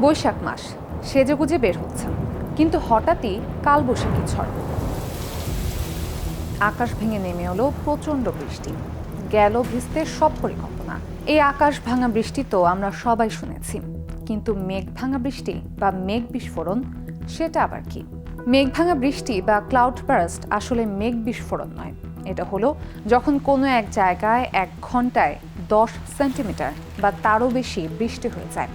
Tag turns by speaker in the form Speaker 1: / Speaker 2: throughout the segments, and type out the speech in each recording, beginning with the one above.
Speaker 1: বৈশাখ মাস, সেজেগুজে বের হচ্ছেন কিন্তু হঠাৎই কালবৈশাখী ঝড়। আকাশ ভেঙে নেমে এলো প্রচণ্ড বৃষ্টি। গেল ভিজতে সব পরিকল্পনা। এই আকাশ ভাঙা বৃষ্টি তো আমরা সবাই শুনেছি। কিন্তু মেঘ ভাঙা বৃষ্টি বা মেঘ বিস্ফোরণ, সেটা আবার কি? মেঘ ভাঙা বৃষ্টি বা ক্লাউড বার্স্ট আসলে মেঘ বিস্ফোরণ নয়। এটা হলো যখন কোনো এক জায়গায় এক ঘন্টায় দশ সেন্টিমিটার বা তারও বেশি বৃষ্টি হয়ে যায়।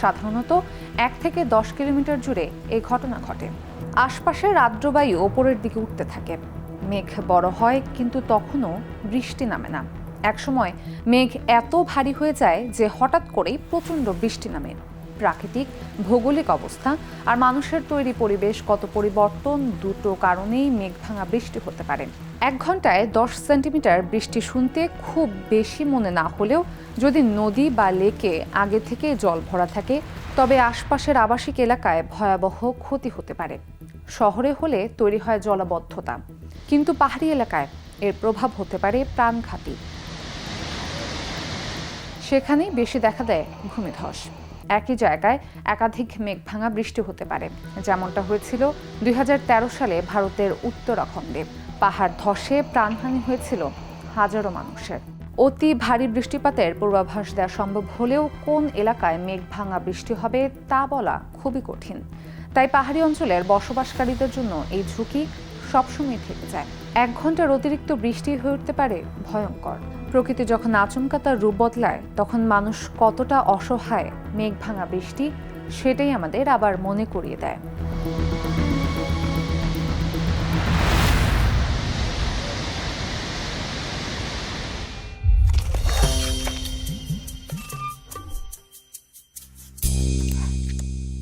Speaker 1: সাধারণত এক থেকে দশ কিলোমিটার জুড়ে এই ঘটনা ঘটে। আশপাশের আর্দ্রবায়ু ওপরের দিকে উঠতে থাকে। মেঘ বড় হয়, কিন্তু তখনও বৃষ্টি নামে না। একসময় মেঘ এত ভারী হয়ে যায় যে হঠাৎ করেই প্রচণ্ড বৃষ্টি নামে। প্রাকৃতিক, ভৌগোলিক অবস্থা আর মানুষের তৈরি পরিবেশ কত পরিবর্তন দুটো কারণেই মেঘ ভাঙা বৃষ্টি হতে পারে। এক ঘন্টায় দশ সেন্টিমিটার বৃষ্টি শুনতে খুব বেশি মনে না হলেও যদি নদী বা লেকে আগে থেকে জল ভরা থাকে, তবে আশপাশের আবাসিক এলাকায় ভয়াবহ ক্ষতি হতে পারে। শহরে হলে তৈরি হয় জলাবদ্ধতা, কিন্তু পাহাড়ি এলাকায় এর প্রভাব হতে পারে প্রাণঘাতী। সেখানেই বেশি দেখা দেয় ভূমিধস একই জায়গায় একাধিক মেঘ ভাঙা বৃষ্টি হতে পারে। যেমনটা হয়েছিল দুই হাজার তেরো সালে ভারতের উত্তরাখণ্ডে। পাহাড় ধসে প্রাণহানি হয়েছিল হাজারো মানুষের। অতি ভারী বৃষ্টিপাতের পূর্বাভাস দেওয়া সম্ভব হলেও কোন এলাকায় মেঘ ভাঙা বৃষ্টি হবে তা বলা খুবই কঠিন। তাই পাহাড়ি অঞ্চলের বসবাসকারীদের জন্য এই ঝুঁকি সবসময় থেকে যায়। এক ঘণ্টার অতিরিক্ত বৃষ্টি হয়ে উঠতে পারে ভয়ঙ্কর। প্রকৃতি যখন আচমকা তার রূপ বদলায়, তখন মানুষ কতটা অসহায় মেঘ ভাঙা বৃষ্টি, সেটাই আমাদের আবার মনে করিয়ে দেয়।